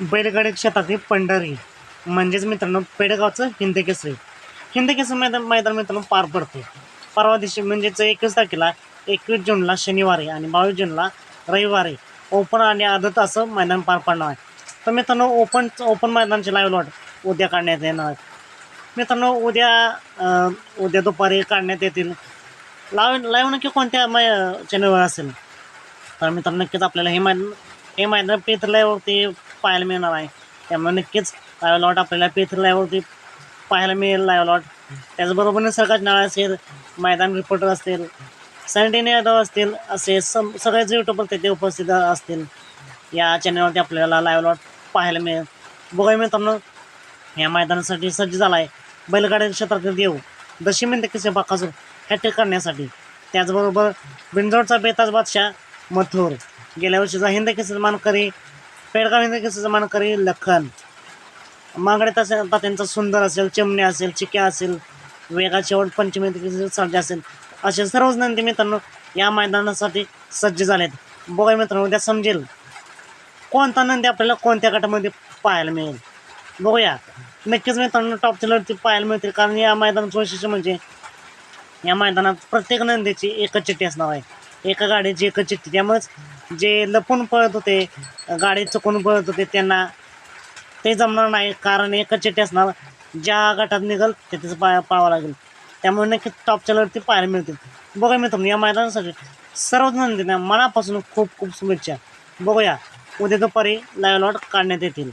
बैलगाडी क्षेत्रातील पंढरी. म्हणजेच मित्रांनो पेडगावचं हिंदकेसरी. हिंदकेसरी मैदान मैदान मित्रांनो पार पडते परवा दिवशी म्हणजेच एकवीस तारखेला एकवीस जूनला शनिवारी आणि बावीस जूनला रविवारी ओपन आणि आदत असं मैदान पार पडणार. आहे तर मित्रांनो ओपन ओपन मैदानची लाईव्ह लॉट उद्या काढण्यात येणार. आहेत मित्रांनो उद्या उद्या दुपारी काढण्यात येतील. लाईव्ह लाईव्ह नक्की कोणत्या मै चॅनलवर असेल? तर मित्रांनो नक्कीच आपल्याला हे मैदान हे मैदान पेथरल्यावरती पाहायला मिळणार आहे. त्यामुळे नक्कीच लाईव्ह लॉट आपल्याला पेथरल्यावरती पाहायला मिळेल लाईव्ह लॉट त्याचबरोबर सरकार नाळ असेल मैदान रिपोर्टर असतील सॅनिटेने यादव असतील असे सम सगळेच यूट्यूबर तिथे उपस्थित असतील. या चॅनलवरती आपल्याला लाईव्ह लॉट पाहायला मिळेल. बघूया मित्रांनो या मैदानासाठी सज्ज झाला आहे बैलगाड्या क्षेत्रातील देव दशमीन कसे बाकासूर हॅट्रिक करण्यासाठी. त्याचबरोबर बिंजोडचा बेताज बादशाह मथुर. गेल्या वर्षीचा हिंद केसरी मानकरी पेडगाव हिंद जमान करी लखन. मागडे तसे तात्यांचा सुंदर असेल चिमणे असेल चिक्या असेल वेगा शेवट पंचमी सर्ज असेल. असे सर्वच नंदी मित्रांनो या मैदानासाठी सज्ज झालेत. बघा मित्रांनो उद्या समजेल कोणता नंदी आपल्याला कोणत्या गटामध्ये पाहायला मिळेल. बघूया. नक्कीच मित्रांनो टॉपच्या लढती पाहायला मिळतील कारण या मैदानाचं वैशिष्ट्य म्हणजे या मैदानात प्रत्येक नंदीची एकच चिठ्ठी असणार आहे. एका गाडीची एकच चिठ्ठी. त्यामुळेच जे लपून पळत होते गाडी चुकून पळत होते त्यांना ते जमणार नाही. कारण एकच चिठ्ठी असणार ज्या गटात निघल तिथेच पा पाहावं लागेल. त्यामुळे नक्कीच टॉपच्या लढती पाहायला मिळतील. बघा मित्रांनो या मैदानासाठी सर्वच नंदींना मनापासून खूप खूप शुभेच्छा. बघूया उद्या दुपारी लाईव्ह लॉट काढण्यात येतील.